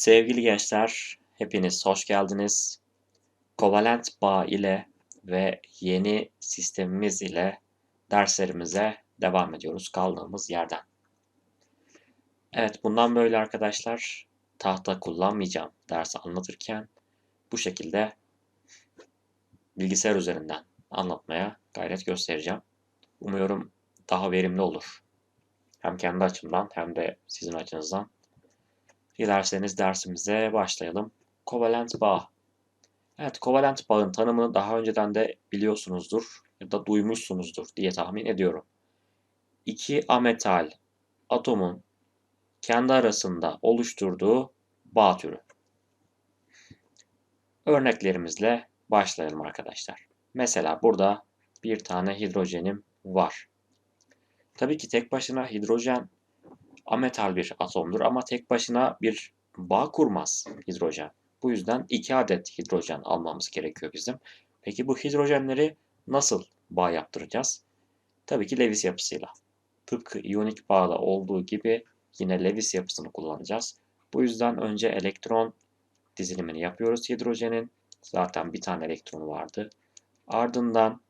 Sevgili gençler, hepiniz hoş geldiniz. Kovalent bağ ile ve yeni sistemimiz ile derslerimize devam ediyoruz kaldığımız yerden. Evet, bundan böyle arkadaşlar tahta kullanmayacağım dersi anlatırken bu şekilde bilgisayar üzerinden anlatmaya gayret göstereceğim. Umuyorum daha verimli olur. Hem kendi açımdan hem de sizin açınızdan. Dilerseniz dersimize başlayalım. Kovalent bağ. Evet, kovalent bağın tanımını daha önceden de biliyorsunuzdur ya da duymuşsunuzdur diye tahmin ediyorum. İki ametal atomun kendi arasında oluşturduğu bağ türü. Örneklerimizle başlayalım arkadaşlar. Mesela burada bir tane hidrojenim var. Tabii ki tek başına hidrojen ametal bir atomdur ama tek başına bir bağ kurmaz hidrojen. Bu yüzden iki adet hidrojen almamız gerekiyor bizim. Peki bu hidrojenleri nasıl bağ yaptıracağız? Tabii ki Lewis yapısıyla. Tıpkı iyonik bağda olduğu gibi yine Lewis yapısını kullanacağız. Bu yüzden önce elektron dizilimini yapıyoruz hidrojenin. Zaten bir tane elektronu vardı. Ardından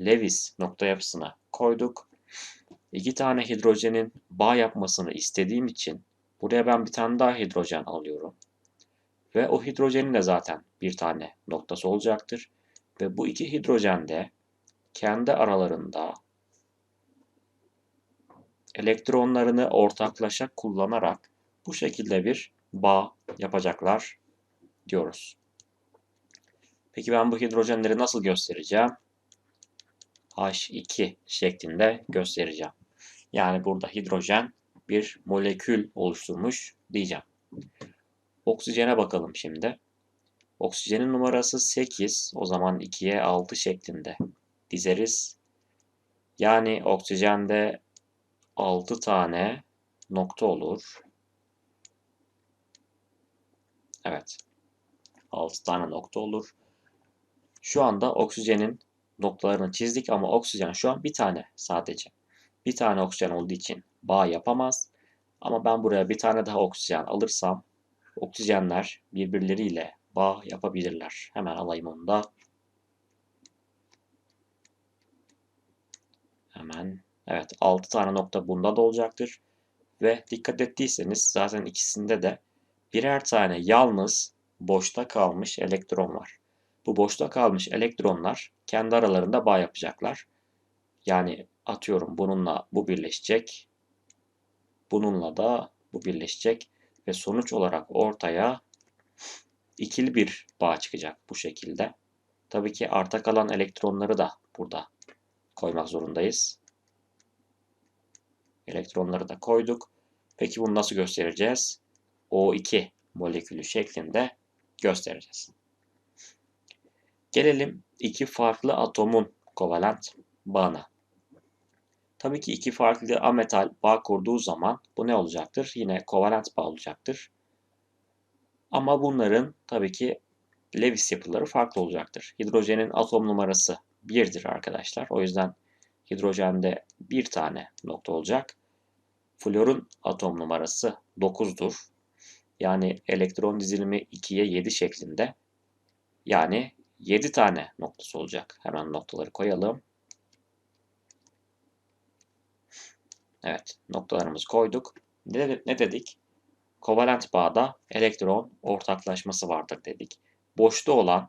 Lewis nokta yapısına koyduk. İki tane hidrojenin bağ yapmasını istediğim için buraya ben bir tane daha hidrojen alıyorum. Ve o hidrojenin de zaten bir tane noktası olacaktır. Ve bu iki hidrojen de kendi aralarında elektronlarını ortaklaşa kullanarak bu şekilde bir bağ yapacaklar diyoruz. Peki ben bu hidrojenleri nasıl göstereceğim? H2 şeklinde göstereceğim. Yani burada hidrojen bir molekül oluşturmuş diyeceğim. Oksijene bakalım şimdi. Oksijenin numarası 8. O zaman 2'ye 6 şeklinde dizeriz. Yani oksijende 6 tane nokta olur. Evet. 6 tane nokta olur. Şu anda oksijenin noktalarını çizdik ama oksijen şu an bir tane sadece. Bir tane oksijen olduğu için bağ yapamaz. Ama ben buraya bir tane daha oksijen alırsam oksijenler birbirleriyle bağ yapabilirler. Hemen alayım onu da. Hemen. Evet 6 tane nokta bunda da olacaktır. Ve dikkat ettiyseniz zaten ikisinde de birer tane yalnız boşta kalmış elektron var. Bu boşta kalmış elektronlar kendi aralarında bağ yapacaklar. Yani atıyorum bununla bu birleşecek. Bununla da bu birleşecek. Ve sonuç olarak ortaya ikili bir bağ çıkacak bu şekilde. Tabii ki arta kalan elektronları da burada koymak zorundayız. Elektronları da koyduk. Peki bunu nasıl göstereceğiz? O2 molekülü şeklinde göstereceğiz. Gelelim iki farklı atomun kovalent bağına. Tabii ki iki farklı ametal bağ kurduğu zaman bu ne olacaktır? Yine kovalent bağ olacaktır. Ama bunların tabii ki Lewis yapıları farklı olacaktır. Hidrojenin atom numarası 1'dir arkadaşlar. O yüzden hidrojende bir tane nokta olacak. Florun atom numarası 9'dur. Yani elektron dizilimi 2'ye 7 şeklinde. Yani 7 tane noktası olacak. Hemen noktaları koyalım. Evet, noktalarımızı koyduk. Ne, ne dedik? Kovalent bağda elektron ortaklaşması vardır dedik. Boşta olan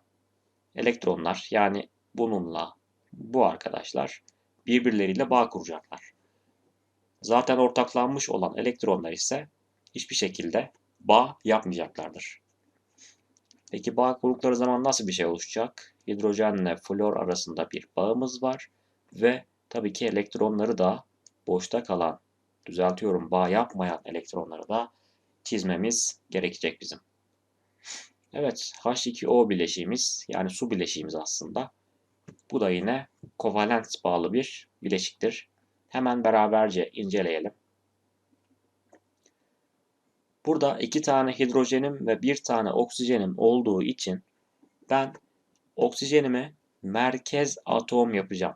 elektronlar yani bununla bu arkadaşlar birbirleriyle bağ kuracaklar. Zaten ortaklanmış olan elektronlar ise hiçbir şekilde bağ yapmayacaklardır. Peki bağ kurdukları zaman nasıl bir şey oluşacak? Hidrojenle flor arasında bir bağımız var ve tabii ki elektronları da boşta kalan, düzeltiyorum bağ yapmayan elektronları da çizmemiz gerekecek bizim. Evet H2O bileşiğimiz yani su bileşiğimiz aslında. Bu da yine kovalent bağlı bir bileşiktir. Hemen beraberce inceleyelim. Burada iki tane hidrojenim ve bir tane oksijenim olduğu için ben oksijenimi merkez atom yapacağım.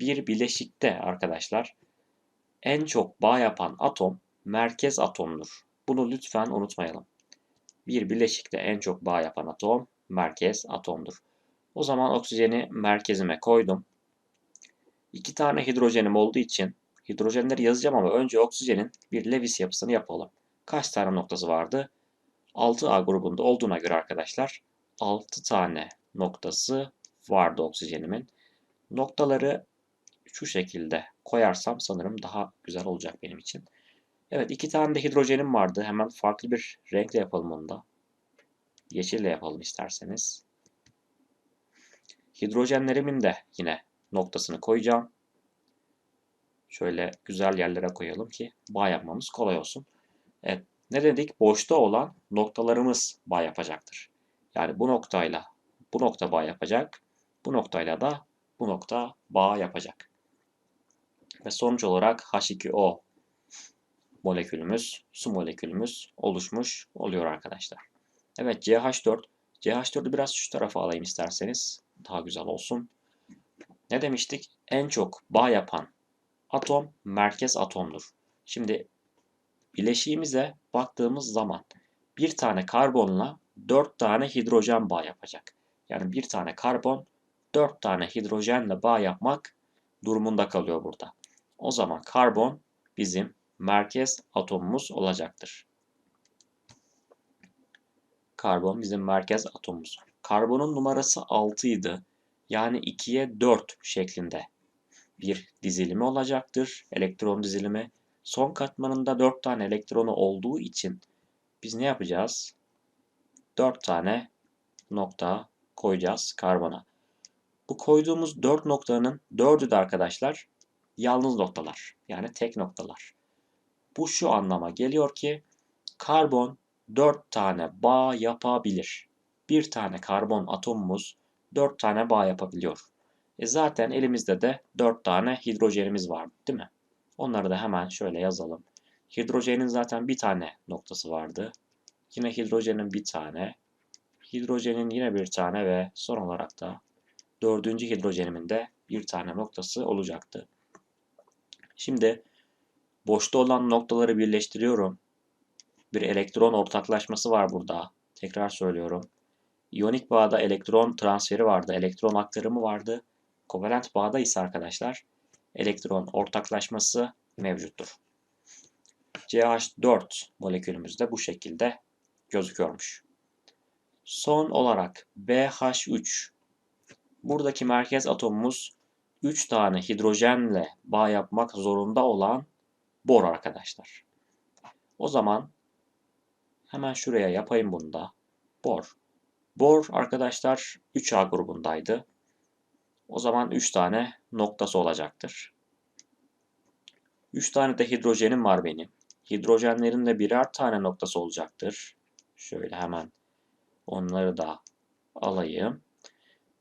Bir bileşikte arkadaşlar en çok bağ yapan atom merkez atomdur. Bunu lütfen unutmayalım. bir bileşikte en çok bağ yapan atom merkez atomdur. O zaman oksijeni merkezime koydum. İki tane hidrojenim olduğu için hidrojenleri yazacağım ama önce oksijenin bir Lewis yapısını yapalım. Kaç tane noktası vardı? 6A grubunda olduğuna göre arkadaşlar 6 tane noktası vardı oksijenimin. Noktaları şu şekilde koyarsam sanırım daha güzel olacak benim için. Evet iki tane de hidrojenim vardı. Hemen farklı bir renkle yapalım onu da. Yeşille yapalım isterseniz. Hidrojenlerimin de yine noktasını koyacağım. Şöyle güzel yerlere koyalım ki bağ yapmamız kolay olsun. Evet ne dedik? Boşta olan noktalarımız bağ yapacaktır. Yani bu noktayla bu nokta bağ yapacak. Bu noktayla da bu nokta bağ yapacak. Ve sonuç olarak H2O molekülümüz, su molekülümüz oluşmuş oluyor arkadaşlar. Evet CH4. CH4'ü biraz şu tarafa alayım isterseniz. Daha güzel olsun. Ne demiştik? En çok bağ yapan atom merkez atomdur. Şimdi bileşiğimize baktığımız zaman bir tane karbonla 4 tane hidrojen bağ yapacak. Yani bir tane karbon 4 tane hidrojenle bağ yapmak durumunda kalıyor burada. O zaman karbon bizim merkez atomumuz olacaktır. Karbon bizim merkez atomumuz. Karbonun numarası 6 idi. Yani 2'ye 4 şeklinde bir dizilimi olacaktır. Elektron dizilimi. Son katmanında 4 tane elektronu olduğu için biz ne yapacağız? 4 tane nokta koyacağız karbona. Bu koyduğumuz 4 noktanın 4'ü de arkadaşlar yalnız noktalar. Yani tek noktalar. Bu şu anlama geliyor ki karbon 4 tane bağ yapabilir. Bir tane karbon atomumuz 4 tane bağ yapabiliyor. E zaten elimizde de 4 tane hidrojenimiz var değil mi? Onları da hemen şöyle yazalım. Hidrojenin zaten bir tane noktası vardı. Yine hidrojenin bir tane. Hidrojenin yine bir tane ve son olarak da dördüncü hidrojenimin de bir tane noktası olacaktı. Şimdi boşta olan noktaları birleştiriyorum. Bir elektron ortaklaşması var burada. Tekrar söylüyorum. İyonik bağda elektron transferi vardı, elektron aktarımı vardı. Kovalent bağda ise arkadaşlar elektron ortaklaşması mevcuttur. CH4 molekülümüz de bu şekilde gözüküyormuş. Son olarak BH3. Buradaki merkez atomumuz 3 tane hidrojenle bağ yapmak zorunda olan bor arkadaşlar. O zaman hemen şuraya yapayım bunu da. Bor. Bor arkadaşlar 3A grubundaydı. O zaman 3 tane noktası olacaktır. 3 tane de hidrojenim var benim. Hidrojenlerin de birer tane noktası olacaktır. Şöyle hemen onları da alayım.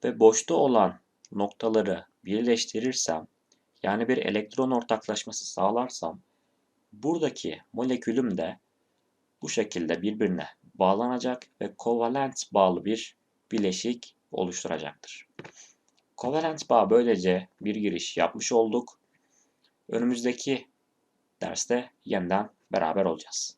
Ve boşta olan noktaları birleştirirsem, yani bir elektron ortaklaşması sağlarsam, buradaki molekülüm de bu şekilde birbirine bağlanacak ve kovalent bağlı bir bileşik oluşturacaktır. Kovalent bağ böylece bir giriş yapmış olduk. Önümüzdeki derste yeniden beraber olacağız.